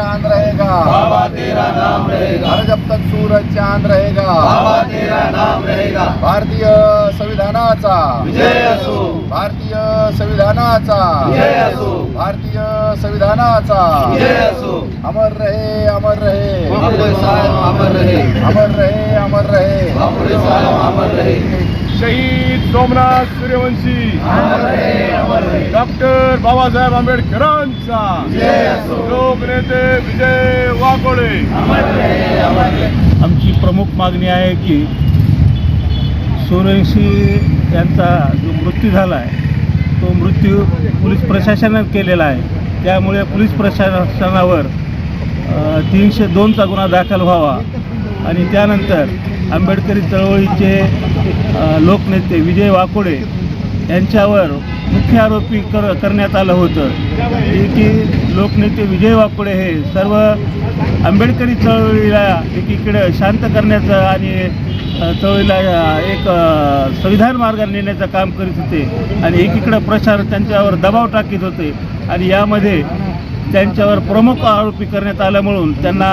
रहेगा। बाबा तेरा नाम रहेगा। और जब तक सूरज चांद रहेगा। बाबा तेरा नाम रहेगा। भारतीय संविधानाचा। विजय असो। भारतीय संविधानाचा। विजय असो। भारतीय संविधानाचा। विजय असो। अमर रहे अमर रहे। अमर रहे। अमर रहे अमर रहे। अमर रहे। शहीद सोमनाथ सूर्यवंशी. डॉक्टर बाबासाहेब आंबेडकरांचा. लोकनेते विजय वाकोडे. आमची प्रमुख मागणी आहे की सूर्यवंशी यांचा जो मृत्यू झाला आहे तो मृत्यू पोलीस प्रशासनानं केलेला आहे. त्यामुळे पोलीस प्रशासनावर तीनशे दोनचा गुन्हा दाखल व्हावा आणि त्यानंतर आंबेडकरी चळवळीचे लोकनेते विजय वाकोडे यांच्यावर मुख्य आरोपी कर करण्यात आलं होतं. की लोकनेते विजय वाकोडे हे सर्व आंबेडकरी चळवळीला एकीकडे शांत करण्याचं आणि चळवळीला एक संविधान मार्गाने नेण्याचं काम करीत होते आणि एकीकडं प्रचार त्यांच्यावर दबाव टाकीत होते आणि यामध्ये त्यांच्यावर प्रमुख आरोपी करण्यात आल्यामुळून त्यांना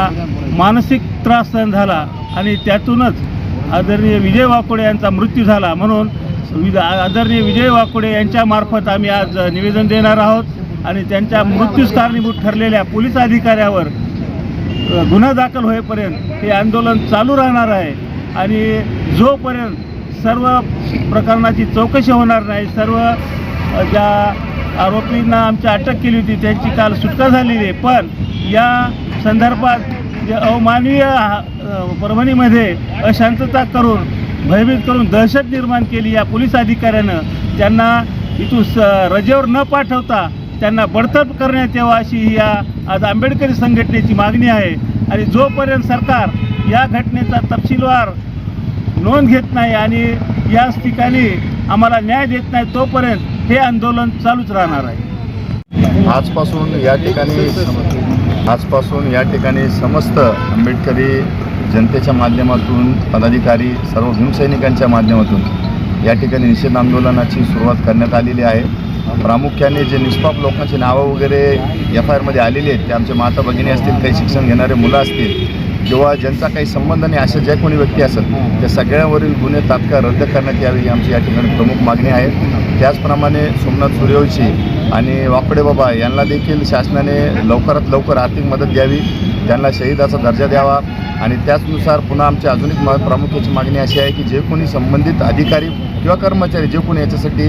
मानसिक त्रास सहन झाला आणि त्यातूनच आदरणीय विजय वाकोडे यांचा मृत्यू झाला. म्हणून आदरणीय विजय वाकोडे यांच्यामार्फत आम्ही आज निवेदन देणार आहोत आणि त्यांच्या मृत्यूस कारणीभूत ठरलेल्या पोलीस अधिकाऱ्यावर गुन्हा दाखल होईपर्यंत हे आंदोलन चालू राहणार आहे. आणि जोपर्यंत सर्व प्रकरणाची चौकशी होणार नाही सर्व ज्या आरोपींना आमची अटक केली होती त्यांची काल सुटका झालेली आहे. पण या संदर्भात जे अवमानवीय परभणीमध्ये अशांतता करून भयभीत करून दहशत निर्माण केली या पोलीस अधिकाऱ्यानं. त्यांना इथून स रजेवर न पाठवता त्यांना बडतर्फ करण्यात यावं अशी ही या आज आंबेडकरी संघटनेची मागणी आहे. आणि जोपर्यंत सरकार या घटनेचा तपशीलवार नोंद घेत नाही आणि याच ठिकाणी आम्हाला न्याय देत नाही तोपर्यंत हे आंदोलन चालूच राहणार आहे. आजपासून या ठिकाणी आजपासून या ठिकाणी समस्त आंबेडकरी जनतेच्या माध्यमातून पदाधिकारी सर्व भीमसैनिकांच्या माध्यमातून या ठिकाणी निषेध आंदोलनाची सुरुवात करण्यात आलेली आहे. प्रामुख्याने जे निष्पाप लोकांची नावं वगैरे एफ आय आरमध्ये आलेली आहेत ते आमचे माता भगिनी असतील काही शिक्षण घेणारे मुलं असतील किंवा ज्यांचा काही संबंध नाही अशा ज्या कोणी व्यक्ती असत त्या सगळ्यांवरील गुन्हे तात्काळ रद्द करण्यात यावे ही आमची या ठिकाणी प्रमुख मागणी आहे. त्याचप्रमाणे सोमनाथ सूर्यवंशी आणि वाकडे बाबा यांना देखील शासनाने लवकरात लवकर आर्थिक मदत द्यावी. त्यांना शहीदाचा दर्जा द्यावा. आणि त्याचनुसार पुन्हा आमची अजून एक मा- प्रामुख्याची मागणी अशी आहे की जे कोणी संबंधित अधिकारी किंवा कर्मचारी जे कोणी याच्यासाठी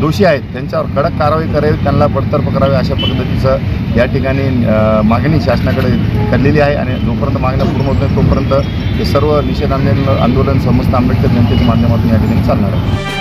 दोषी आहेत त्यांच्यावर कडक कारवाई करावी त्यांना बडतर्फ करावी अशा पद्धतीचं या ठिकाणी मागणी शासनाकडे करलेली आहे. आणि जोपर्यंत मागण्या पूर्ण होत नाही तोपर्यंत हे सर्व निषेध आंदोलन आंदोलन समस्त आंबेडकर जनतेच्या माध्यमातून या ठिकाणी चालणार आहे.